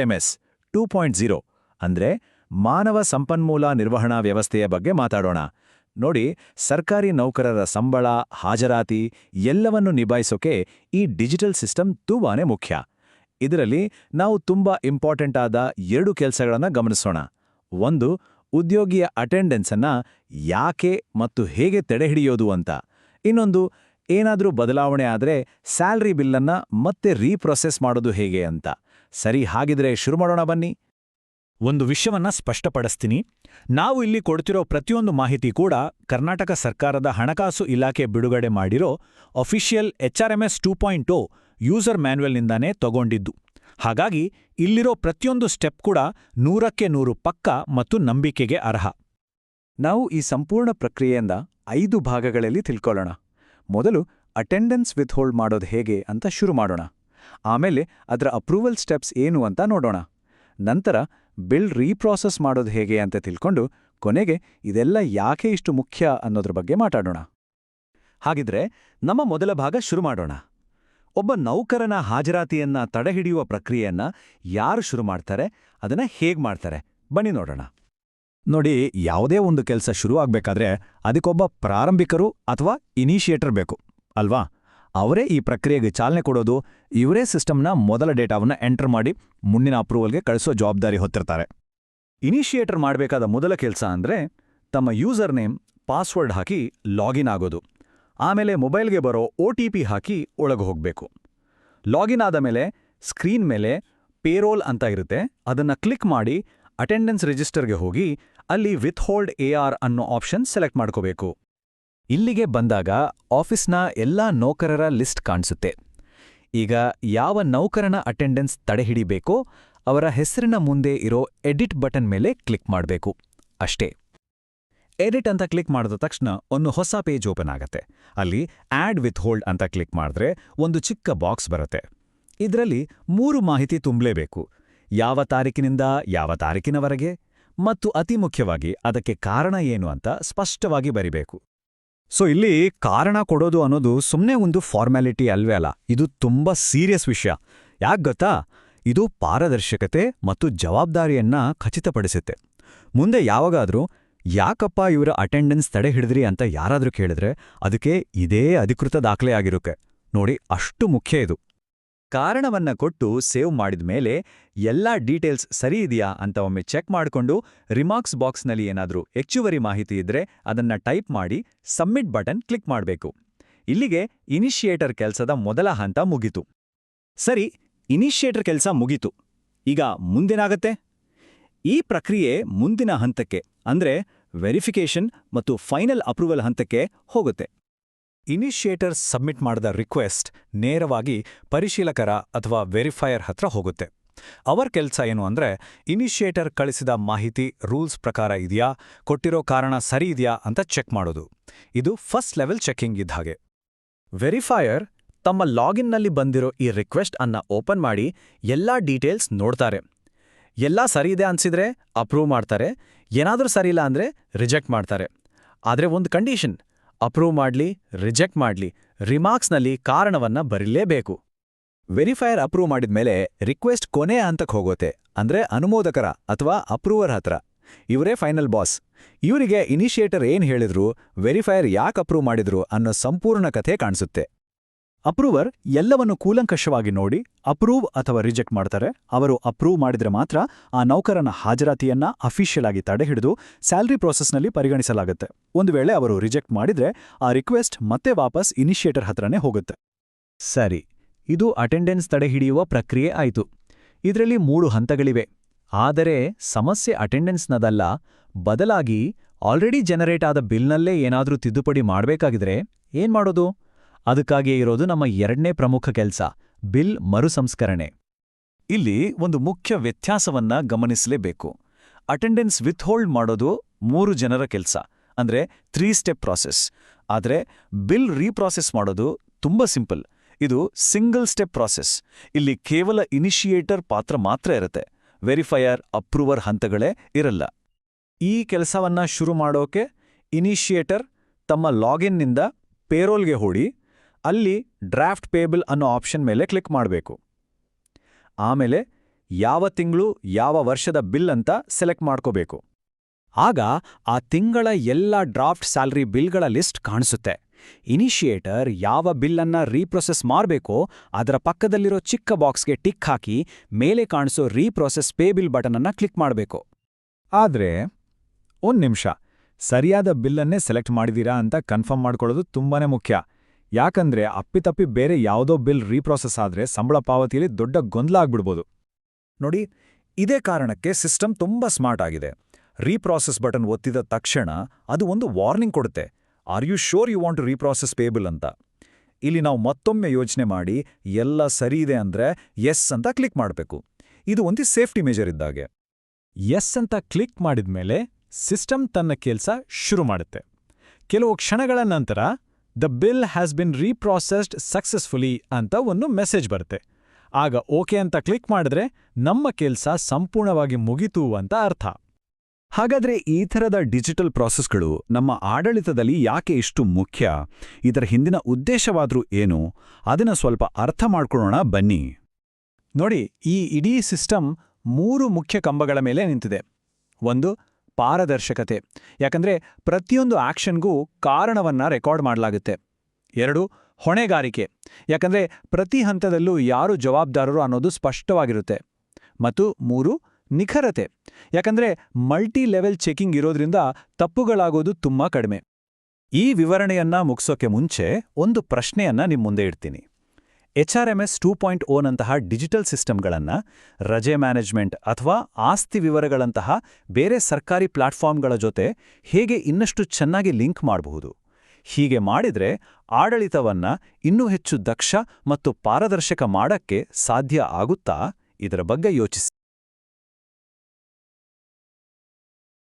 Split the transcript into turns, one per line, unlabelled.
S two point zero ಅಂದ್ರೆ ಮಾನವ ಸಂಪನ್ಮೂಲ ನಿರ್ವಹಣಾ ವ್ಯವಸ್ಥೆಯ ಬಗ್ಗೆ ಮಾತಾಡೋಣ. ನೋಡಿ, ಸರ್ಕಾರಿ ನೌಕರರ ಸಂಬಳ, ಹಾಜರಾತಿ ಎಲ್ಲವನ್ನು ನಿಭಾಯಿಸೋಕೆ ಈ ಡಿಜಿಟಲ್ ಸಿಸ್ಟಮ್ ತುಂಬಾನೇ ಮುಖ್ಯ. ಇದರಲ್ಲಿ ನಾವು ತುಂಬಾ ಇಂಪಾರ್ಟೆಂಟ್ ಆದ ಎರಡು ಕೆಲಸಗಳನ್ನು ಗಮನಿಸೋಣ. ಒಂದು, ಉದ್ಯೋಗಿಯ ಅಟೆಂಡೆನ್ಸ್ ಅನ್ನ ಯಾಕೆ ಮತ್ತು ಹೇಗೆ ತಡೆಹಿಡಿಯೋದು ಅಂತ. ಇನ್ನೊಂದು, ಏನಾದರೂ ಬದಲಾವಣೆ ಆದರೆ ಸ್ಯಾಲ್ರಿ ಬಿಲ್ಲನ್ನು ಮತ್ತೆ ರೀಪ್ರೊಸೆಸ್ ಮಾಡೋದು ಹೇಗೆ ಅಂತ. ಸರಿ ಹಾಗಿದ್ರೆ ಶುರು ಮಾಡೋಣ ಬನ್ನಿ.
ಒಂದು ವಿಷಯವನ್ನ ಸ್ಪಷ್ಟಪಡಿಸ್ತೀನಿ. ನಾವು ಇಲ್ಲಿ ಕೊಡ್ತಿರೋ ಪ್ರತಿಯೊಂದು ಮಾಹಿತಿ ಕೂಡ ಕರ್ನಾಟಕ ಸರ್ಕಾರದ ಹಣಕಾಸು ಇಲಾಖೆ ಬಿಡುಗಡೆ ಮಾಡಿರೋ official HRMS two point O user ಮ್ಯಾನ್ಯುವಲ್ನಿಂದಾನೇ ತಗೊಂಡಿದ್ದು. ಹಾಗಾಗಿ ಇಲ್ಲಿರೋ ಪ್ರತಿಯೊಂದು ಸ್ಟೆಪ್ ಕೂಡ ನೂರಕ್ಕೆ ನೂರು ಪಕ್ಕ ಮತ್ತು ನಂಬಿಕೆಗೆ ಅರ್ಹ.
ನಾವು ಈ ಸಂಪೂರ್ಣ ಪ್ರಕ್ರಿಯೆಯಿಂದ ಐದು ಭಾಗಗಳಲ್ಲಿ ತಿಳ್ಕೊಳ್ಳೋಣ. ಮೊದಲು ಅಟೆಂಡೆನ್ಸ್ ವಿತ್ಹೋಲ್ಡ್ ಮಾಡೋದು ಹೇಗೆ ಅಂತ ಶುರು ಮಾಡೋಣ. ಆಮೇಲೆ ಅದರ ಅಪ್ರೂವಲ್ ಸ್ಟೆಪ್ಸ್ ಏನು ಅಂತ ನೋಡೋಣ. ನಂತರ ಬಿಲ್ ರೀಪ್ರಾಸೆಸ್ ಮಾಡೋದು ಹೇಗೆ ಅಂತ ತಿಳ್ಕೊಂಡು ಕೊನೆಗೆ ಇದೆಲ್ಲ ಯಾಕೆ ಇಷ್ಟು ಮುಖ್ಯ ಅನ್ನೋದ್ರ ಬಗ್ಗೆ ಮಾತಾಡೋಣ. ಹಾಗಿದ್ರೆ ನಮ್ಮ ಮೊದಲ ಭಾಗ ಶುರು ಮಾಡೋಣ. ಒಬ್ಬ ನೌಕರನ ಹಾಜರಾತಿಯನ್ನ ತಡೆಹಿಡಿಯುವ ಪ್ರಕ್ರಿಯೆಯನ್ನ ಯಾರು ಶುರು ಮಾಡ್ತಾರೆ, ಅದನ್ನ ಹೇಗ್ ಮಾಡ್ತಾರೆ, ಬನ್ನಿ ನೋಡೋಣ. ನೋಡಿ, ಯಾವುದೇ ಒಂದು ಕೆಲಸ ಶುರು ಆಗ್ಬೇಕಾದ್ರೆ ಅದಕ್ಕೊಬ್ಬ ಪ್ರಾರಂಭಿಕರು ಅಥವಾ ಇನಿಷಿಯೇಟರ್ ಬೇಕು, ಅಲ್ವಾ? ಅವರೇ ಈ ಪ್ರಕ್ರಿಯೆಗೆ ಚಾಲನೆ ಕೊಡೋದು ಇವರೇ ಸಿಸ್ಟಮ್ನ ಮೊದಲ ಡೇಟಾವನ್ನು ಎಂಟರ್ ಮಾಡಿ ಮುಂದಿನ ಅಪ್ರೂವಲ್ಗೆ ಕಳಿಸೋ ಜವಾಬ್ದಾರಿ ಹೊತ್ತಿರ್ತಾರೆ. ಇನಿಷಿಯೇಟರ್ ಮಾಡಬೇಕಾದ ಮೊದಲ ಕೆಲಸ ಅಂದ್ರೆ ತಮ್ಮ ಯೂಸರ್ ನೇಮ್, ಪಾಸ್ವರ್ಡ್ ಹಾಕಿ ಲಾಗಿನ್ ಆಗೋದು. ಆಮೇಲೆ ಮೊಬೈಲ್ಗೆ ಬರೋ ಒ ಟಿ ಪಿ ಹಾಕಿ ಒಳಗೆ ಹೋಗಬೇಕು. ಲಾಗಿನ್ ಆದ ಮೇಲೆ ಸ್ಕ್ರೀನ್ ಮೇಲೆ ಪೇರೋಲ್ ಅಂತ ಇರುತ್ತೆ, ಅದನ್ನ ಕ್ಲಿಕ್ ಮಾಡಿ ಅಟೆಂಡೆನ್ಸ್ ರಿಜಿಸ್ಟರ್ಗೆ ಹೋಗಿ ಅಲ್ಲಿ ವಿತ್ ಹೋಲ್ಡ್ ಎ ಆರ್ ಅನ್ನೋ ಆಪ್ಷನ್ ಸೆಲೆಕ್ಟ್ ಮಾಡ್ಕೋಬೇಕು. ಇಲ್ಲಿಗೆ ಬಂದಾಗ ಆಫೀಸ್ನ ಎಲ್ಲಾ ನೌಕರರ ಲಿಸ್ಟ್ ಕಾಣಿಸುತ್ತೆ. ಈಗ ಯಾವ ನೌಕರನ ಅಟೆಂಡೆನ್ಸ್ ತಡೆಹಿಡಿಬೇಕೋ ಅವರ ಹೆಸರಿನ ಮುಂದೆ ಇರೋ ಎಡಿಟ್ ಬಟನ್ ಮೇಲೆ ಕ್ಲಿಕ್ ಮಾಡಬೇಕು. ಅಷ್ಟೇ. ಎಡಿಟ್ ಅಂತ ಕ್ಲಿಕ್ ಮಾಡಿದ ತಕ್ಷಣ ಒಂದು ಹೊಸ ಪೇಜ್ ಓಪನ್ ಆಗತ್ತೆ. ಅಲ್ಲಿ ಆ್ಯಡ್ ವಿತ್ ಹೋಲ್ಡ್ ಅಂತ ಕ್ಲಿಕ್ ಮಾಡಿದ್ರೆ ಒಂದು ಚಿಕ್ಕ ಬಾಕ್ಸ್ ಬರುತ್ತೆ. ಇದರಲ್ಲಿ ಮೂರು ಮಾಹಿತಿ ತುಂಬಲೇಬೇಕು. ಯಾವ ತಾರೀಕಿನಿಂದ ಯಾವ ತಾರೀಕಿನವರೆಗೆ? ಮತ್ತು ಅತಿ ಮುಖ್ಯವಾಗಿ ಅದಕ್ಕೆ ಕಾರಣ ಏನು ಅಂತ ಸ್ಪಷ್ಟವಾಗಿ ಬರಿಬೇಕು. ಸೊ ಇಲ್ಲಿ ಕಾರಣ ಕೊಡೋದು ಅನ್ನೋದು ಸುಮ್ಮನೆ ಒಂದು ಫಾರ್ಮ್ಯಾಲಿಟಿ ಅಲ್ವೇ ಅಲ್ಲ. ಇದು ತುಂಬಾ ಸೀರಿಯಸ್ ವಿಷಯ. ಯಾಕೆ ಗೊತ್ತಾ? ಇದು ಪಾರದರ್ಶಕತೆ ಮತ್ತು ಜವಾಬ್ದಾರಿಯನ್ನ ಖಚಿತಪಡಿಸುತ್ತೆ. ಮುಂದೆ ಯಾವಾಗಾದರೂ, ಯಾಕಪ್ಪ ಇವರ ಅಟೆಂಡೆನ್ಸ್ ತಡೆ ಹಿಡಿದ್ರಿ ಅಂತ ಯಾರಾದರೂ ಕೇಳಿದ್ರೆ, ಅದಕ್ಕೆ ಇದೇ ಅಧಿಕೃತ ದಾಖಲೆ ಆಗಿರುತ್ತೆ. ನೋಡಿ, ಅಷ್ಟು ಮುಖ್ಯ ಇದು. ಕಾರಣವನ್ನ ಕೊಟ್ಟು ಸೇವ್ ಮಾಡಿದ ಮೇಲೆ ಎಲ್ಲಾ ಡೀಟೇಲ್ಸ್ ಸರಿ ಇದೆಯಾ ಅಂತ ಒಮ್ಮೆ ಚೆಕ್ ಮಾಡಿಕೊಂಡು ರಿಮಾರ್ಕ್ಸ್ ಬಾಕ್ಸ್ನಲ್ಲಿ ಏನಾದರೂ ಹೆಚ್ಚುವರಿ ಮಾಹಿತಿ ಇದ್ರೆ ಅದನ್ನ ಟೈಪ್ ಮಾಡಿ ಸಬ್ಮಿಟ್ ಬಟನ್ ಕ್ಲಿಕ್ ಮಾಡಬೇಕು. ಇಲ್ಲಿಗೆ ಇನಿಷಿಯೇಟರ್ ಕೆಲಸದ ಮೊದಲ ಹಂತ ಮುಗಿತು. ಸರಿ, ಇನಿಷಿಯೇಟರ್ ಕೆಲಸ ಮುಗಿತು. ಈಗ ಮುಂದೇನಾಗತ್ತೆ? ಈ ಪ್ರಕ್ರಿಯೆ ಮುಂದಿನ ಹಂತಕ್ಕೆ, ಅಂದ್ರೆ ವೆರಿಫಿಕೇಷನ್ ಮತ್ತು ಫೈನಲ್ ಅಪ್ರೂವಲ್ ಹಂತಕ್ಕೆ ಹೋಗುತ್ತೆ. ಇನಿಷಿಯೇಟರ್ ಸಬ್ಮಿಟ್ ಮಾಡಿದ ರಿಕ್ವೆಸ್ಟ್ ನೇರವಾಗಿ ಪರಿಶೀಲಕರ ಅಥವಾ ವೆರಿಫೈಯರ್ ಹತ್ರ ಹೋಗುತ್ತೆ. ಅವರ್ ಕೆಲಸ ಏನು ಅಂದ್ರೆ, ಇನಿಷಿಯೇಟರ್ ಕಳಿಸಿದ ಮಾಹಿತಿ ರೂಲ್ಸ್ ಪ್ರಕಾರ ಇದೆಯಾ, ಕೊಟ್ಟಿರೋ ಕಾರಣ ಸರಿ ಇದೆಯಾ ಅಂತ ಚೆಕ್ ಮಾಡೋದು. ಇದು ಫಸ್ಟ್ ಲೆವೆಲ್ ಚೆಕಿಂಗ್ ಇದ್ದ ಹಾಗೆ. ವೆರಿಫೈಯರ್ ತಮ್ಮ ಲಾಗಿನ್ನಲ್ಲಿ ಬಂದಿರೋ ಈ ರಿಕ್ವೆಸ್ಟ್ ಅನ್ನ ಓಪನ್ ಮಾಡಿ ಎಲ್ಲಾ ಡೀಟೇಲ್ಸ್ ನೋಡ್ತಾರೆ. ಎಲ್ಲ ಸರಿ ಇದೆ ಅನ್ಸಿದ್ರೆ ಅಪ್ರೂವ್ ಮಾಡ್ತಾರೆ, ಏನಾದರೂ ಸರಿಯಿಲ್ಲ ಅಂದರೆ ರಿಜೆಕ್ಟ್ ಮಾಡ್ತಾರೆ. ಆದರೆ ಒಂದು ಕಂಡೀಷನ್ ಅಪ್ರೂವ್ ಮಾಡ್ಲಿ, ರಿಜೆಕ್ಟ್ ಮಾಡ್ಲಿ, ರಿಮಾರ್ಕ್ಸ್ನಲ್ಲಿ ಕಾರಣವನ್ನ ಬರೀಲೇಬೇಕು. ವೆರಿಫೈಯರ್ ಅಪ್ರೂವ್ ಮಾಡಿದ್ಮೇಲೆ ರಿಕ್ವೆಸ್ಟ್ ಕೊನೆ ಹಂತಕ್ಕೆ ಹೋಗೋತೆ, ಅಂದ್ರೆ ಅನುಮೋದಕರ ಅಥವಾ ಅಪ್ರೂವರ್ ಹತ್ರ. ಇವರೇ ಫೈನಲ್ ಬಾಸ್. ಇವರಿಗೆ ಇನಿಷಿಯೇಟರ್ ಏನ್ ಹೇಳಿದ್ರು, ವೆರಿಫೈಯರ್ ಯಾಕೆ ಅಪ್ರೂವ್ ಮಾಡಿದ್ರು ಅನ್ನೋ ಸಂಪೂರ್ಣ ಕಥೆ ಕಾಣಿಸುತ್ತೆ. ಅಪ್ರೂವರ್ ಎಲ್ಲವನ್ನು ಕೂಲಂಕಷವಾಗಿ ನೋಡಿ ಅಪ್ರೂವ್ ಅಥವಾ ರಿಜೆಕ್ಟ್ ಮಾಡ್ತಾರೆ. ಅವರು ಅಪ್ರೂವ್ ಮಾಡಿದ್ರೆ ಮಾತ್ರ ಆ ನೌಕರನ ಹಾಜರಾತಿಯನ್ನ ಅಫಿಷಿಯಲ್ ಆಗಿ ತಡೆಹಿಡಿದು ಸ್ಯಾಲ್ರಿ ಪ್ರೋಸೆಸ್ನಲ್ಲಿ ಪರಿಗಣಿಸಲಾಗುತ್ತೆ. ಒಂದು ವೇಳೆ ಅವರು ರಿಜೆಕ್ಟ್ ಮಾಡಿದ್ರೆ ಆ ರಿಕ್ವೆಸ್ಟ್ ಮತ್ತೆ ವಾಪಸ್ ಇನಿಷಿಯೇಟರ್ ಹತ್ರನೇ ಹೋಗುತ್ತೆ. ಸರಿ, ಇದು ಅಟೆಂಡೆನ್ಸ್ ತಡೆಹಿಡಿಯುವ ಪ್ರಕ್ರಿಯೆ ಆಯಿತು. ಇದರಲ್ಲಿ ಮೂರು ಹಂತಗಳಿವೆ. ಆದರೆ ಸಮಸ್ಯೆ ಅಟೆಂಡೆನ್ಸ್ನದಲ್ಲ. ಬದಲಾಗಿ ಆಲ್ರೆಡಿ ಜನರೇಟ್ ಆದ ಬಿಲ್ನಲ್ಲೇ ಏನಾದರೂ ತಿದ್ದುಪಡಿ ಮಾಡಬೇಕಾಗಿದ್ರೆ ಏನ್ ಮಾಡೋದು? ಅದಕ್ಕಾಗಿಯೇ ಇರೋದು ನಮ್ಮ ಎರಡನೇ ಪ್ರಮುಖ ಕೆಲಸ, ಬಿಲ್ ಮರುಸಂಸ್ಕರಣೆ. ಇಲ್ಲಿ ಒಂದು ಮುಖ್ಯ ವ್ಯತ್ಯಾಸವನ್ನ ಗಮನಿಸಲೇಬೇಕು. ಅಟೆಂಡೆನ್ಸ್ ವಿತ್ಹೋಲ್ಡ್ ಮಾಡೋದು ಮೂರು ಜನರ ಕೆಲಸ, ಅಂದ್ರೆ ತ್ರೀ ಸ್ಟೆಪ್ ಪ್ರಾಸೆಸ್ ಆದರೆ ಬಿಲ್ ರೀಪ್ರಾಸೆಸ್ ಮಾಡೋದು ತುಂಬಾ ಸಿಂಪಲ್, ಇದು ಸಿಂಗಲ್ ಸ್ಟೆಪ್ ಪ್ರಾಸೆಸ್ ಇಲ್ಲಿ ಕೇವಲ ಇನಿಷಿಯೇಟರ್ ಪಾತ್ರ ಮಾತ್ರ ಇರುತ್ತೆ ವೆರಿಫೈಯರ್ ಅಪ್ರೂವರ್ ಹಂತಗಳೇ ಇರಲ್ಲ. ಈ ಕೆಲಸವನ್ನ ಶುರು ಮಾಡೋಕೆ ಇನಿಷಿಯೇಟರ್ ತಮ್ಮ ಲಾಗಿನ್ನಿಂದ ಪೇರೋಲ್ಗೆ ಹೋಡಿ ಅಲ್ಲಿ ಡ್ರಾಫ್ಟ್ ಪೇಬಲ್ ಅನ್ನೋ ಆಪ್ಷನ್ ಮೇಲೆ ಕ್ಲಿಕ್ ಮಾಡಬೇಕು. ಆಮೇಲೆ
ಯಾವ ತಿಂಗಳು ಯಾವ ವರ್ಷದ ಬಿಲ್ ಅಂತ ಸೆಲೆಕ್ಟ್ ಮಾಡ್ಕೋಬೇಕು. ಆಗ ಆ ತಿಂಗಳ ಎಲ್ಲ ಡ್ರಾಫ್ಟ್ ಸ್ಯಾಲರಿ ಬಿಲ್ಗಳ ಲಿಸ್ಟ್ ಕಾಣಿಸುತ್ತೆ. ಇನಿಷಿಯೇಟರ್ ಯಾವ ಬಿಲ್ಲನ್ನು ರೀಪ್ರೊಸೆಸ್ ಮಾಡಬೇಕೋ ಅದರ ಪಕ್ಕದಲ್ಲಿರೋ ಚಿಕ್ಕ ಬಾಕ್ಸ್ಗೆ ಟಿಕ್ ಹಾಕಿ ಮೇಲೆ ಕಾಣಿಸೋ ರೀಪ್ರೊಸೆಸ್ ಪೇ ಬಿಲ್ ಬಟನನ್ನು ಕ್ಲಿಕ್ ಮಾಡಬೇಕು.
ಆದ್ರೆ ಒಂದು ನಿಮಿಷ, ಸರಿಯಾದ ಬಿಲ್ಲನ್ನೇ ಸೆಲೆಕ್ಟ್ ಮಾಡಿದೀರಾ ಅಂತ ಕನ್ಫರ್ಮ್ ಮಾಡ್ಕೊಳ್ಳೋದು ತುಂಬಾನೇ ಮುಖ್ಯ. ಯಾಕಂದ್ರೆ ಅಪ್ಪಿತಪ್ಪಿ ಬೇರೆ ಯಾವುದೋ ಬಿಲ್ ರೀಪ್ರಾಸೆಸ್ ಆದ್ರೆ ಸಂಬಳ ಪಾವತಿಯಲ್ಲಿ ದೊಡ್ಡ ಗೊಂದಲ ಆಗ್ಬಿಡ್ಬೋದು.
ನೋಡಿ, ಇದೇ ಕಾರಣಕ್ಕೆ ಸಿಸ್ಟಮ್ ತುಂಬಾ ಸ್ಮಾರ್ಟ್ ಆಗಿದೆ. ರೀಪ್ರಾಸೆಸ್ ಬಟನ್ ಒತ್ತಿದ ತಕ್ಷಣ ಅದು ಒಂದು ವಾರ್ನಿಂಗ್ ಕೊಡುತ್ತೆ. Are you sure you want reprocess payable ಅಂತ. ಇಲ್ಲಿ ನಾವು ಮತ್ತೊಮ್ಮೆ ಯೋಚನೆ ಮಾಡಿ, ಎಲ್ಲ ಸರಿ ಇದೆ ಅಂದ್ರೆ ಎಸ್ ಅಂತ ಕ್ಲಿಕ್ ಮಾಡಬೇಕು. ಇದು ಒಂದು ಸೇಫ್ಟಿ ಮೇಜರ್ ಇದ್ದಾಗೆ.
ಎಸ್ ಅಂತ ಕ್ಲಿಕ್ ಮಾಡಿದ್ಮೇಲೆ ಸಿಸ್ಟಮ್ ತನ್ನ ಕೆಲಸ ಶುರು ಮಾಡುತ್ತೆ. ಕೆಲವು ಕ್ಷಣಗಳ ನಂತರ the bill has been reprocessed successfully ಅಂತ ಒಂದು ಮೆಸೇಜ್ ಬರುತ್ತೆ. ಆಗ ಓಕೆ ಅಂತ ಕ್ಲಿಕ್ ಮಾಡಿದ್ರೆ ನಮ್ಮ ಕೆಲಸ ಸಂಪೂರ್ಣವಾಗಿ ಮುಗಿತು ಅಂತ ಅರ್ಥ.
ಹಾಗಾದ್ರೆ ಈ ಥರದ ಡಿಜಿಟಲ್ ಪ್ರಾಸೆಸ್ಗಳು ನಮ್ಮ ಆಡಳಿತದಲ್ಲಿ ಯಾಕೆ ಇಷ್ಟು ಮುಖ್ಯ? ಇದರ ಹಿಂದಿನ ಉದ್ದೇಶವಾದ್ರೂ ಏನು? ಅದನ್ನು ಸ್ವಲ್ಪ ಅರ್ಥ ಮಾಡ್ಕೊಳ್ಳೋಣ ಬನ್ನಿ.
ನೋಡಿ, ಈ ಇಡೀ ಸಿಸ್ಟಮ್ ಮೂರು ಮುಖ್ಯ ಕಂಬಗಳ ಮೇಲೆ ನಿಂತಿದೆ. ಒಂದು ಪಾರದರ್ಶಕತೆ. ಯಾಕಂದ್ರೆ ಪ್ರತಿಯೊಂದು ಆಕ್ಷನ್ಗೂ ಕಾರಣವನ್ನ ರೆಕಾರ್ಡ್ ಮಾಡಲಾಗುತ್ತೆ. ಎರಡು, ಹೊಣೆಗಾರಿಕೆ. ಯಾಕಂದ್ರೆ ಪ್ರತಿ ಹಂತದಲ್ಲೂ ಯಾರು ಜವಾಬ್ದಾರರು ಅನ್ನೋದು ಸ್ಪಷ್ಟವಾಗಿರುತ್ತೆ. ಮತ್ತು ಮೂರು, ನಿಖರತೆ. ಯಾಕಂದ್ರೆ ಮಲ್ಟಿ ಲೆವೆಲ್ ಚೆಕಿಂಗ್ ಇರೋದ್ರಿಂದ ತಪ್ಪುಗಳಾಗೋದು ತುಂಬಾ ಕಡಿಮೆ.
ಈ ವಿವರಣೆಯನ್ನ ಮುಗಿಸೋಕೆ ಮುಂಚೆ ಒಂದು ಪ್ರಶ್ನೆಯನ್ನ ನಿಮ್ಮ ಮುಂದೆ ಇಡ್ತೀನಿ. H R M S two point ಓನಂತಹ digital ಸಿಸ್ಟಮ್ಗಳನ್ನು ರಜೆ ಮ್ಯಾನೇಜ್ಮೆಂಟ್ ಅಥವಾ ಆಸ್ತಿ ವಿವರಗಳಂತಹ ಬೇರೆ ಸರ್ಕಾರಿ ಪ್ಲಾಟ್ಫಾರ್ಮ್ಗಳ ಜೊತೆ ಹೇಗೆ ಇನ್ನಷ್ಟು ಚೆನ್ನಾಗಿ ಲಿಂಕ್ ಮಾಡಬಹುದು. ಹೀಗೆ ಮಾಡಿದ್ರೆ ಆಡಳಿತವನ್ನ ಇನ್ನೂ ಹೆಚ್ಚು ದಕ್ಷ ಮತ್ತು ಪಾರದರ್ಶಕ ಮಾಡಕ್ಕೆ ಸಾಧ್ಯ ಆಗುತ್ತಾ? ಇದರ ಬಗ್ಗೆ ಯೋಚಿಸಿ.